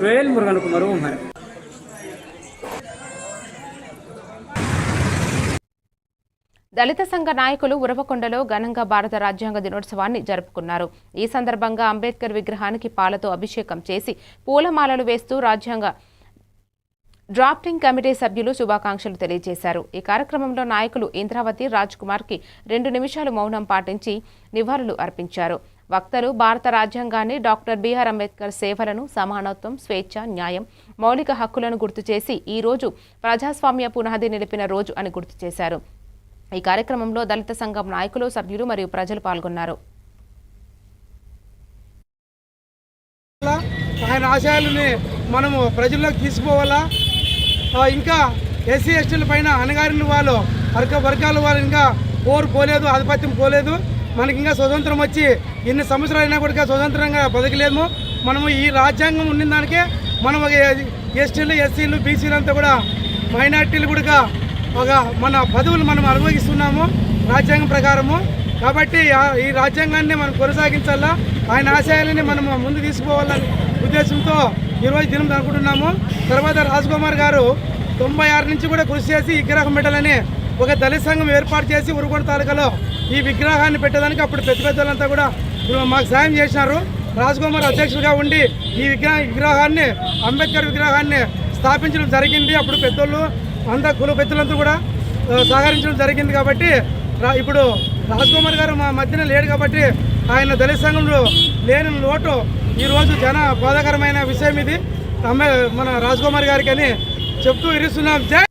వేల్ మురుగన్ కుమార్ దళిత సంఘ నాయకులు ఉరవకొండలో ఘనంగా భారత రాజ్యాంగ దినోత్సవాన్ని జరుపుకున్నారు. ఈ సందర్భంగా అంబేద్కర్ విగ్రహానికి పాలతో అభిషేకం చేసి పూలమాలలు వేస్తూ రాజ్యాంగ డ్రాఫ్టింగ్ కమిటీ సభ్యులు శుభాకాంక్షలు తెలియజేశారు. ఈ కార్యక్రమంలో నాయకులు ఇంద్రావతి రాజ్ కుమార్కి రెండు నిమిషాలు మౌనం పాటించి నివాళులు అర్పించారు. వక్తలు భారత రాజ్యాంగాన్ని డాక్టర్ బిఆర్ అంబేద్కర్ సేవలను సమానత్వం స్వేచ్ఛ న్యాయం మౌలిక హక్కులను గుర్తు చేసి ఈ రోజు ప్రజాస్వామ్య పునాది నిలిపిన రోజు అని గుర్తు చేశారు. ఈ కార్యక్రమంలో దళిత సంఘం నాయకులు సభ్యులు మరియు ప్రజలు పాల్గొన్నారు. ఆయన ఆశయాలని మనము ప్రజల్లోకి తీసుకోవాలా ఇంకా ఎస్సీ ఎస్టీల పైన అణగారిన వాళ్ళు వర్గ వర్గాల వాళ్ళు ఇంకా ఓరు పోలేదు ఆధిపత్యం పోలేదు. మనకి ఇంకా స్వతంత్రం వచ్చి ఎన్ని సంవత్సరాలు అయినా కూడా స్వతంత్రంగా బతకలేము. మనము ఈ రాజ్యాంగం ఉన్న దానికే మనం ఒక ఎస్టీలు ఎస్సీలు బీసీలు అంతా కూడా మైనార్టీలు కూడా ఒక మన పదవులు మనం అనుభవిస్తున్నాము రాజ్యాంగం ప్రకారము. కాబట్టి ఆ- ఈ రాజ్యాంగాన్ని మనం కొనసాగించాలా? ఆయన ఆశయాలని మనం ముందు తీసుకోవాలని ఉద్దేశంతో ఈరోజు దినం అనుకుంటున్నాము తర్వాత రాజ్కుమార్ గారు తొంభై ఆరు నుంచి కూడా కృషి చేసి ఈ విగ్రహం పెట్టాలని ఒక దళిత సంఘం ఏర్పాటు చేసి ఉరుగొండ తాలూకాలో ఈ విగ్రహాన్ని పెట్టడానికి అప్పుడు పెద్ద పెద్దలంతా కూడా మాకు సాయం చేసినారు. రాజకుమార్ అధ్యక్షుడిగా ఉండి ఈ విగ్రహ విగ్రహాన్ని అంబేద్కర్ విగ్రహాన్ని స్థాపించడం జరిగింది. అప్పుడు పెద్దోళ్ళు అంతా కుల పెద్దలంతా కూడా సహకరించడం జరిగింది కాబట్టి రా- ఇప్పుడు రాజకుమార్ గారు మా మధ్యన లేడు కాబట్టి ఆయన దళిత సంఘంలో లేని లోటు ఈరోజు జన బాధాకరమైన విషయం ఇది. అమ్మ మన రాజకుమార్ గారికి అని చెప్తూ ఇరుస్తున్నాం. జై